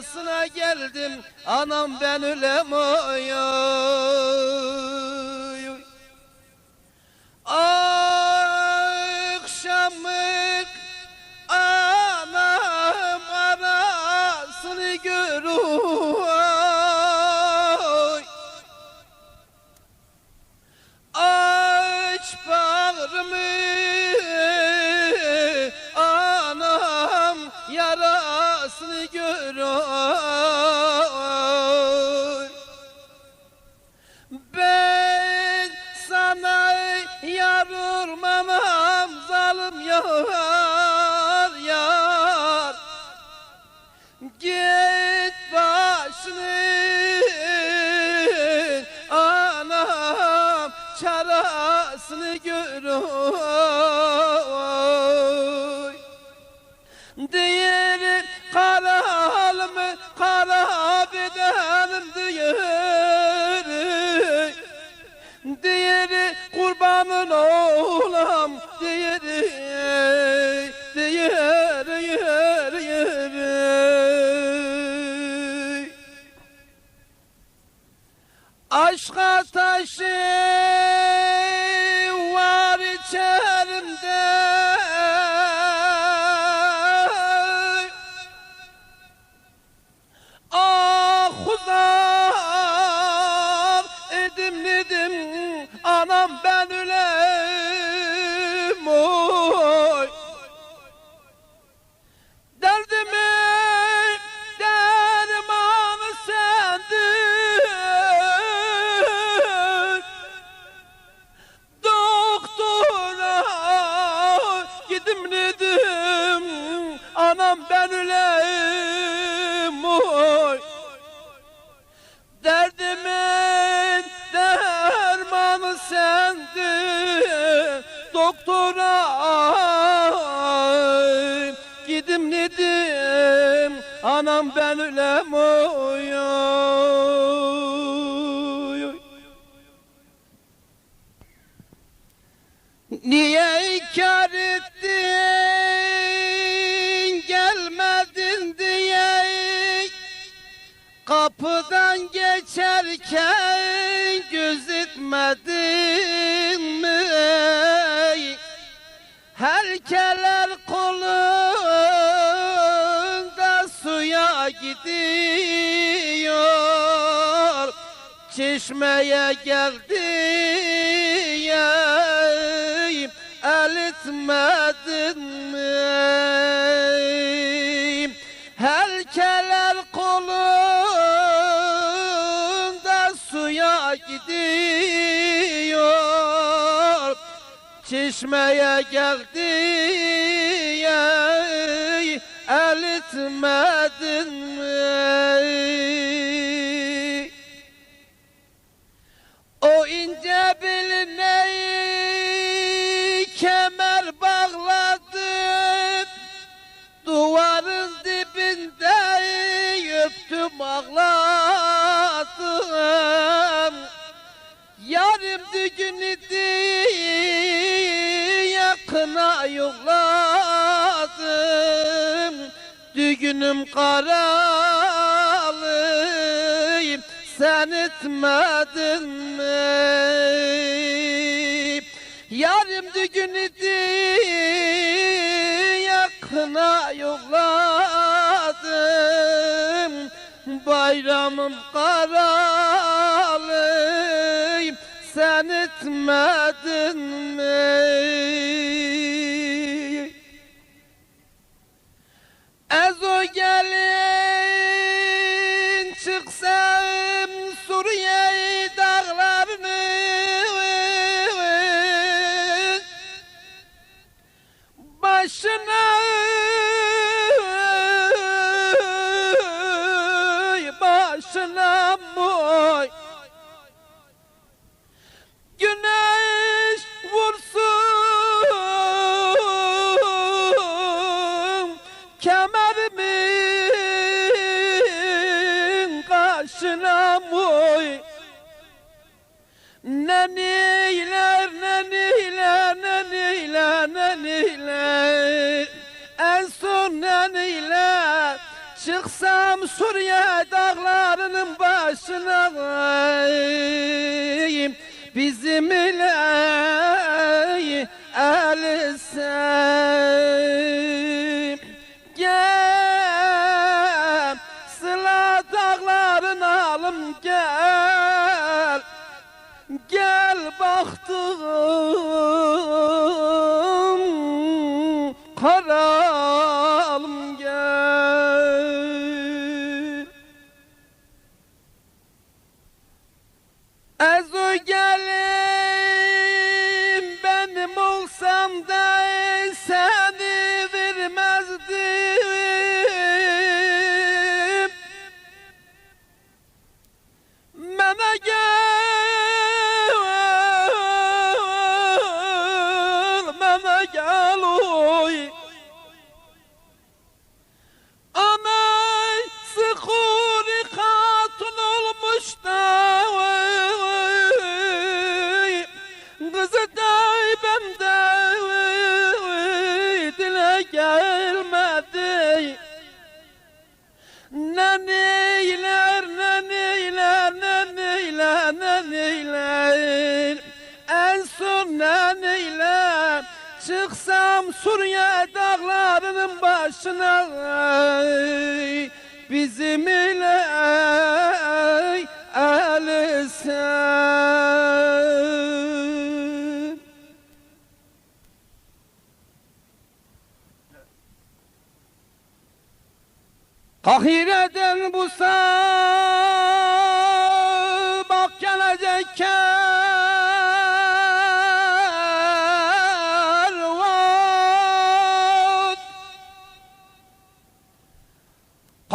yasına geldim Anam ben oy. Akşamlık anam arasını görüyor Aç bağrımı anam yarasını görüyor ben sana yar olmam zalim yar yar. Git başını anam çarasını görüyor Kurbanın oğlam diğeri Diğeri yeri yeri. Aşka taşı Anam ben öleyim oy. Derdimin dermanı sendin Doktora gidim nedim Anam ben ölem oy oy geçerken gözetmedin mi? Herkeler kolunda suya gidiyor Çeşmeye geldi el gidiyor Çeşmeye geldi el etmedin mi? İdi yakına yolladım Düğünüm karalı sen etmedin mi? Yarım düğün yakına yolladım Bayramım karalı sen etmedin mi? Neniler, neniler, neniler, neniler? En son neniler? Çıksın Çıksam Suriye dağlarının başına. Bizim ile elisem Çıksam Suriye dağlarının başına Bizim ile ey, elisem Kahire'den bu sabah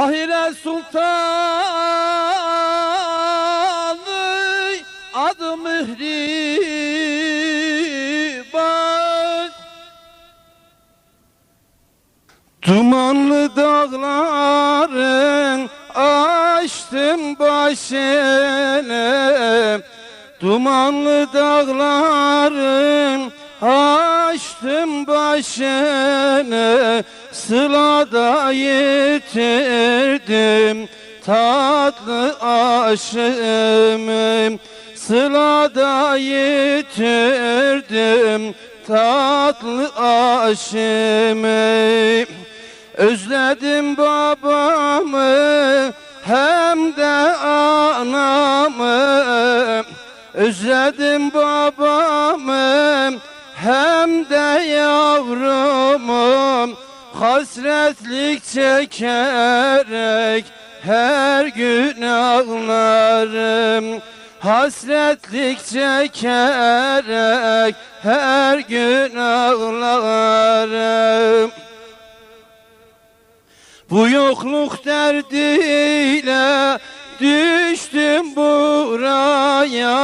Kahire Sultanı adı Mihriban. Dumanlı dağların açtım başını. Dumanlı dağların açtım başını Sılada yitirdim tatlı aşımı. Sılada yitirdim tatlı aşımı. Özledim babamı hem de anamı. Özledim babamı hem de yavrumu Hasretlik çekerek her gün ağlarım. Hasretlik çekerek her gün ağlarım. Bu yokluk derdiyle düştüm buraya.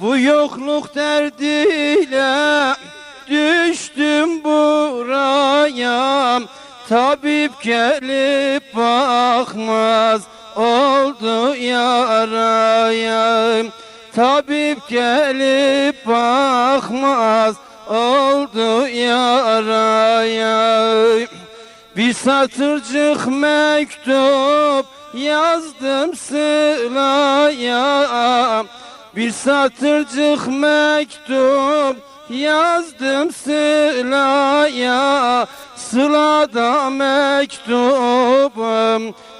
Bu yokluk derdiyle düştüm buraya Tabip gelip bakmaz oldu yaraya Tabip gelip bakmaz oldu yaraya bir satırcık mektup yazdım Sıla'ya. Bir satırcık mektup yazdım Sıla'ya Sıla'da mektubum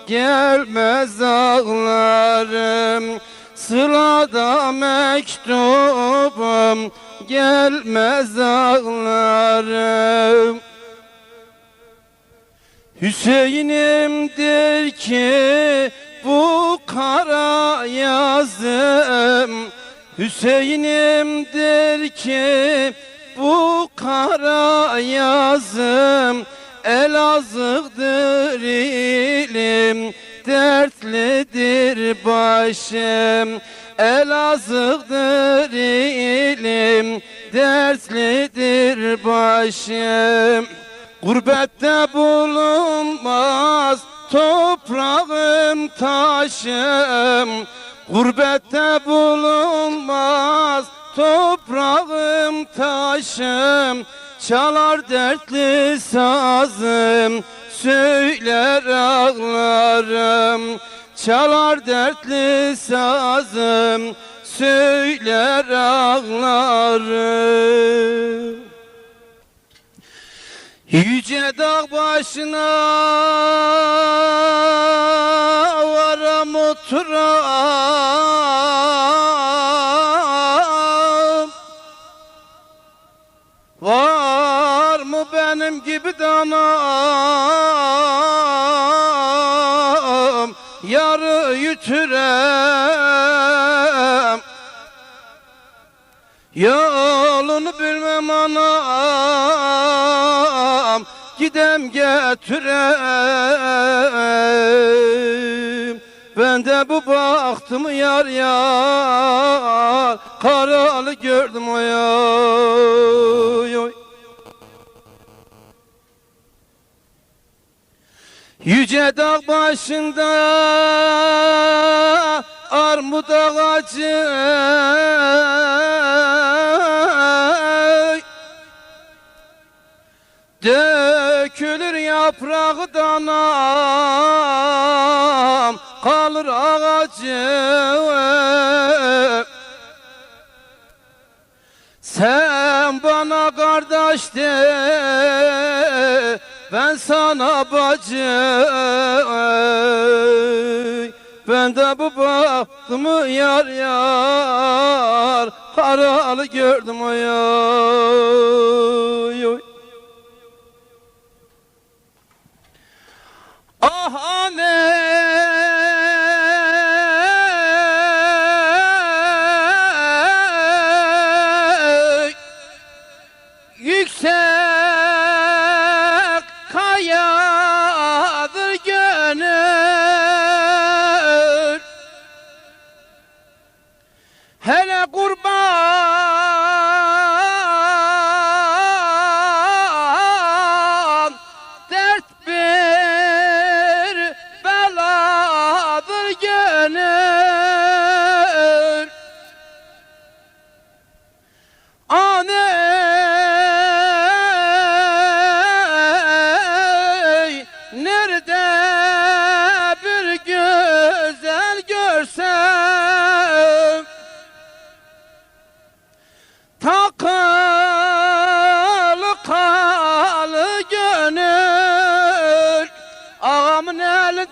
gelmez ağlarım. Sıla'da mektubum gelmez ağlarım. Hüseyin'imdir ki bu kara yazım. Hüseyin'imdir ki bu kara yazım Elazığ'dır ilim dertlidir başım. Elazığ'dır ilim dertlidir başım. Gurbette bulunmaz toprağım taşım. Gurbette bulunmaz toprağım taşım Çalar dertli sazım. Söyler ağlarım Çalar dertli sazım. Söyler ağlarım. Yüce dağ başına varam oturam Var mı benim gibi danam? Yarı yütürem. Yolunu bilmem anam. Gidem getirem Ben de bu baktım yar yar Karalı gördüm oy oy oy. Yüce dağ başında armut ağacı. Dökülür yaprağı danam kalır ağacı Sen bana kardeş de ben sana bacı. Ben de bu baktımı yar yar Karalı gördüm oy oy oy. Ah anne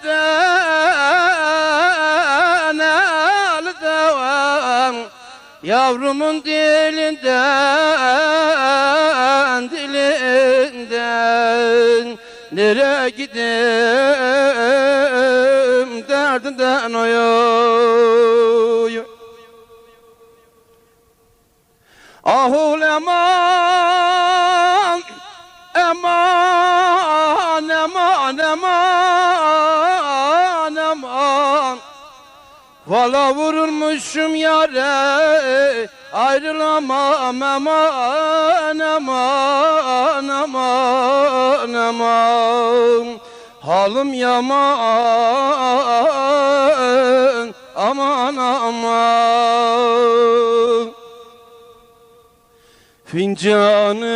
Elinden elden. Yavrumun dilinden dilinden. Nereye gideyim derdinden oy oy Ahul eman Vala vurulmuşum yare Ayrılamam aman aman aman aman. Halim yaman aman aman. Fincanın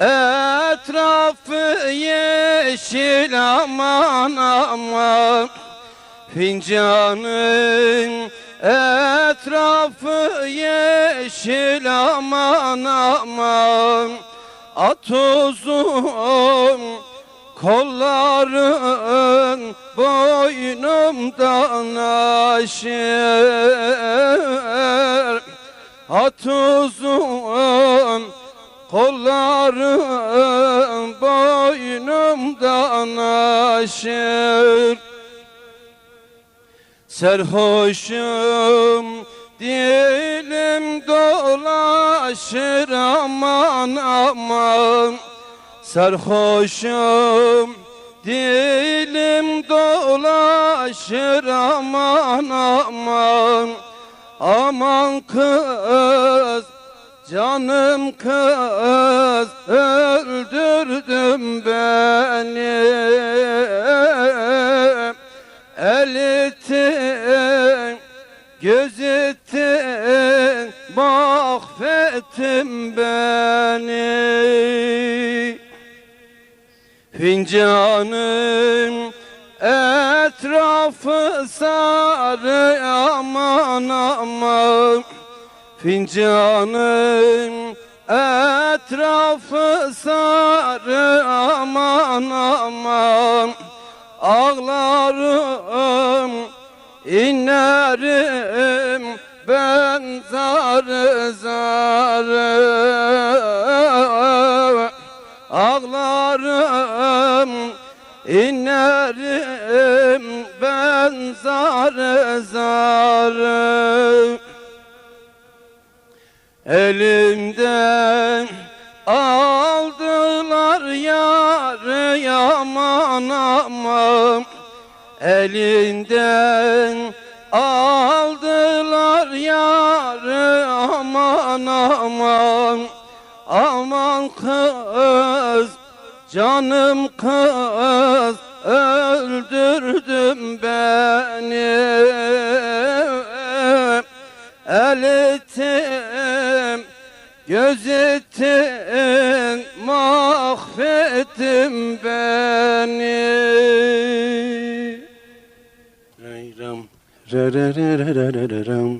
etrafı yeşil aman aman Fincanın etrafı yeşil aman aman. At uzun kolların boynumdan aşır. At uzun kolların boynumdan aşır Serhoşum dilim dolaşır aman aman. Serhoşum dilim dolaşır aman aman. Aman kız canım kız öldürdüm beni. Elittin, mahvettin beni. Fincanın etrafı sarı aman aman. Fincanın etrafı sarı aman aman. Ağlarım inerim ben zarı zarı. Ağlarım inerim ben zarı zarı. Elimden aldılar yarı yaman aman. Elinden aldılar aman aman aman kız canım kız öldürdüm beni. Elitim gözetin mahvettim beni. Reyram, re re re re re re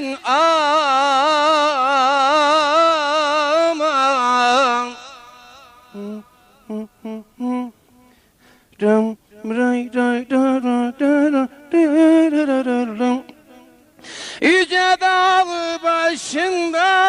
ettin ama Dum Yüce dağ başında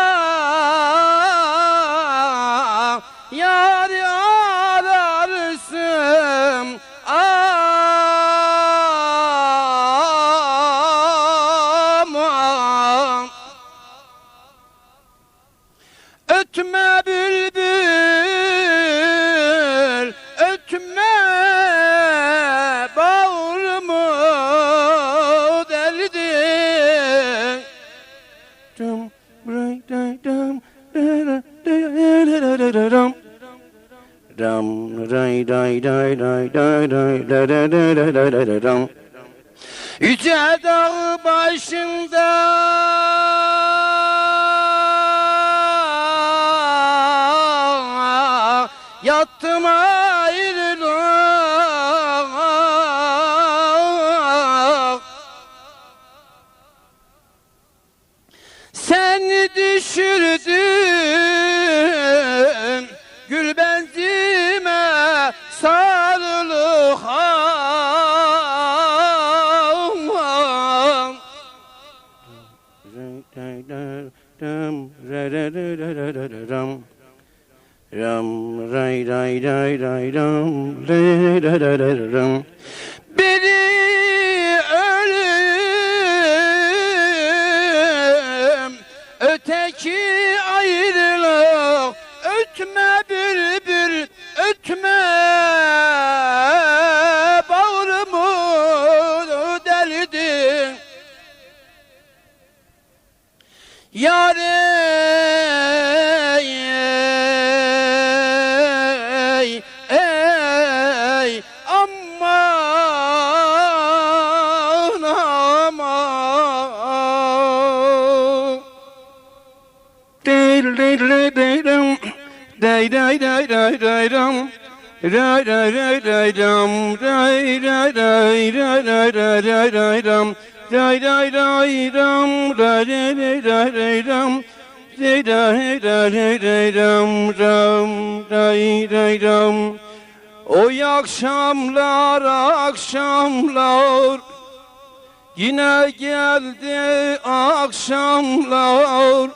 Yüce dağ başında dum ram rai rai rai rai dum da da da da dum Ray ray ray ray dum ray ray ray ray ray ray ray ray dum ray ray ray dum ray ray ray ray ray dum ray ray ray ray ray dum dum ray Oy akşamlar akşamlar Yine geldi akşamlar.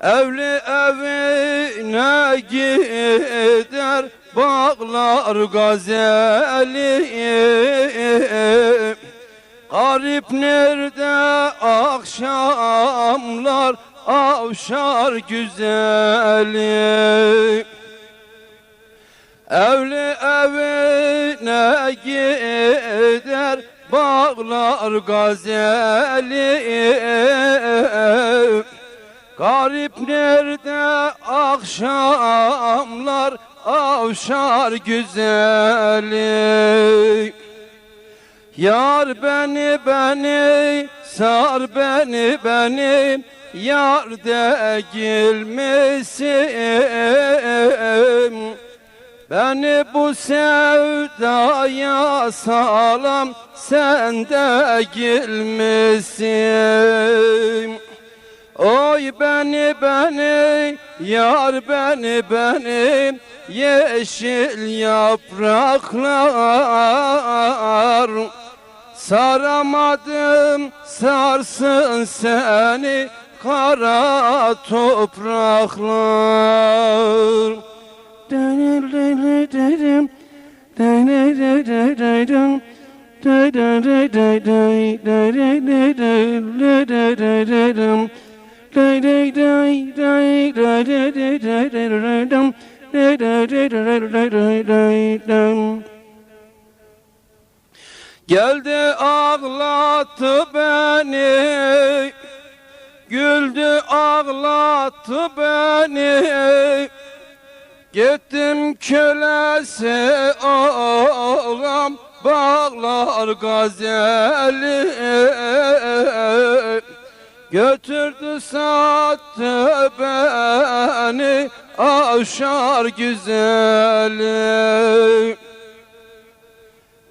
Evli evine gider bağlar gazeli Garip nerede akşamlar avşar güzeli Evli evine gider bağlar gazeli Garip nerede akşamlar avşar güzeli Yar beni beni sar beni beni Yar değil misin? Beni bu sevdaya salam sen de gelmesin. Oy beni beni yar beni beni yeşil yapraklar. Saramadım sarsın seni kara topraklar Geldi ağlattı beni Güldü ağlattı beni. Gittim kölesi ağam Bağlar gazeli Götürdü sattı beni Avşar güzeli.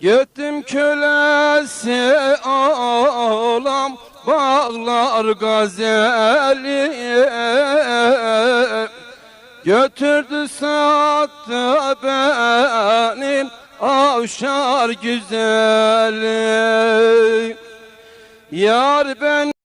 Gittim kölesi olam bağlar gazeli. Götürdü sattı beni avşar güzeli. Yar ben